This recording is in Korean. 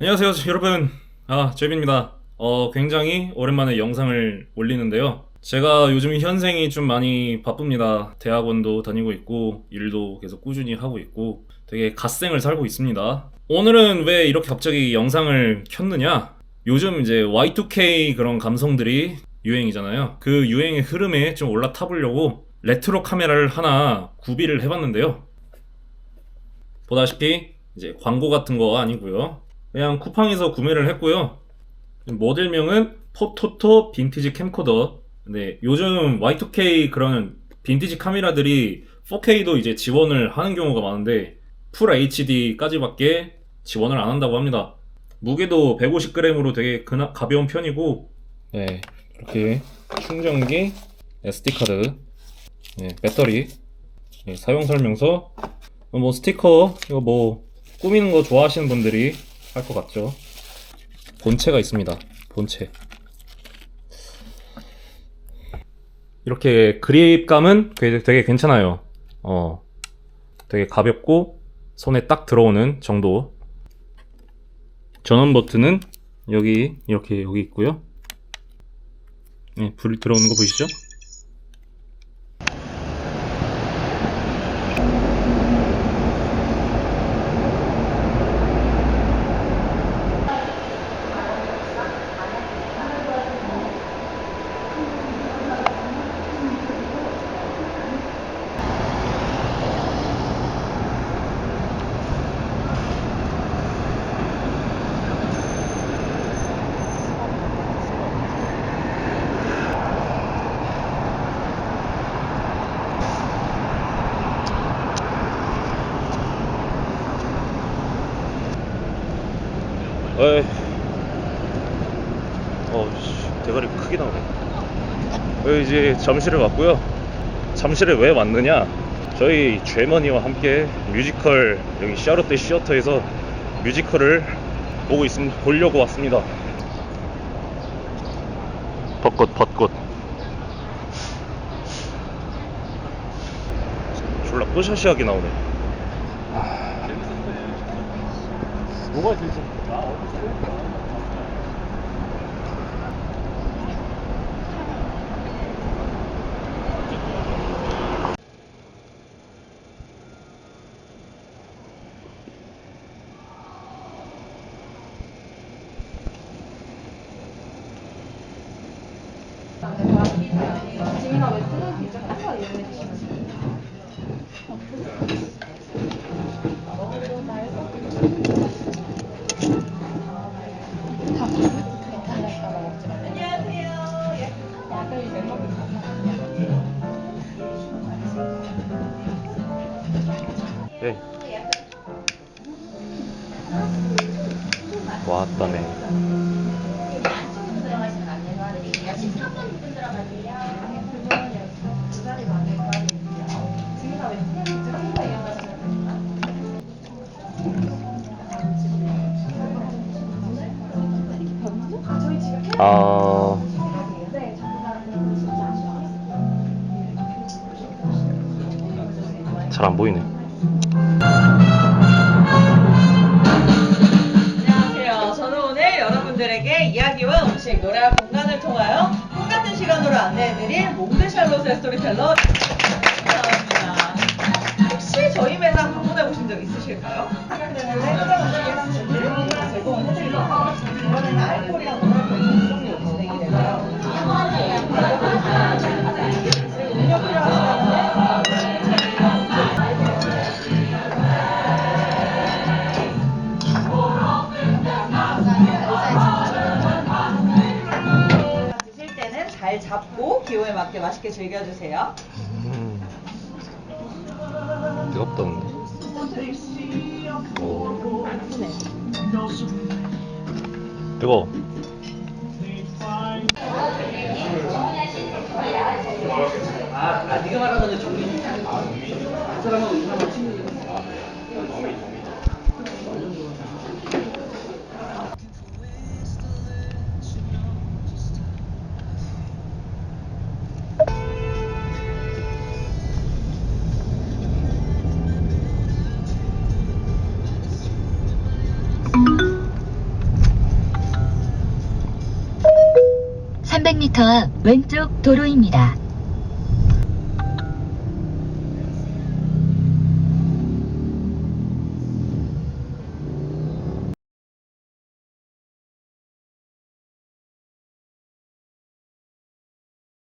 안녕하세요 여러분. 아 제빈입니다. 어 굉장히 오랜만에 영상을 올리는데요. 제가 요즘 현생이 좀 많이 바쁩니다. 대학원도 다니고 있고 일도 계속 꾸준히 하고 있고 되게 갓생을 살고 있습니다. 오늘은 왜 이렇게 갑자기 영상을 켰느냐? 요즘 이제 Y2K 그런 감성들이 유행이잖아요. 그 유행의 흐름에 좀 올라타보려고 레트로 카메라를 하나 구비를 해봤는데요. 보다시피 이제 광고 같은 거 아니고요 그냥 쿠팡에서 구매를 했고요. 모델명은 포토토 빈티지 캠코더. 근데 요즘 Y2K 그런 빈티지 카메라들이 4K도 이제 지원을 하는 경우가 많은데 풀 HD까지밖에 지원을 안 한다고 합니다. 무게도 150g으로 되게 그나, 가벼운 편이고 네 이렇게 충전기, SD 카드, 네, 배터리, 네, 사용 설명서, 뭐 스티커 이거 뭐 꾸미는 거 좋아하시는 분들이 할 것 같죠. 본체가 있습니다. 본체. 이렇게 그립감은 되게, 괜찮아요. 어, 되게 가볍고 손에 딱 들어오는 정도. 전원 버튼은 여기 이렇게 여기 있고요. 네, 불 들어오는 거 보이시죠? 에이. 어, 씨, 대가리 크게 나오네. 여기 이제 잠실에 왔고요. 잠실에 왜 왔느냐? 저희 죄머니와 함께 뮤지컬 여기 샤롯데 시어터에서 뮤지컬을 보고 있습니다. 보려고 왔습니다. 벚꽃, 벚꽃. 졸라 뽀샤시하게 나오네. 뭐가 진짜? 지민아 왜 쓰는 진짜 항상 이용해 주시면 네. 왔다 네. 이용하시면 저희 집에 아. 잘 안 보이네. 안녕하세요. 저는 오늘 여러분들에게 이야기와 음식, 노래와 공간을 통하여 꿈 같은 시간으로 안내해드릴 몽드 샬롯의 스토리텔러 잘 잡고 기호에 맞게 맛있게 즐겨주세요. 음. 뜨겁다 근데. 오. 네. 뜨거. 아, 네가 말하는 종이. 그 사람은 의사만 치는 300m 앞 왼쪽 도로입니다.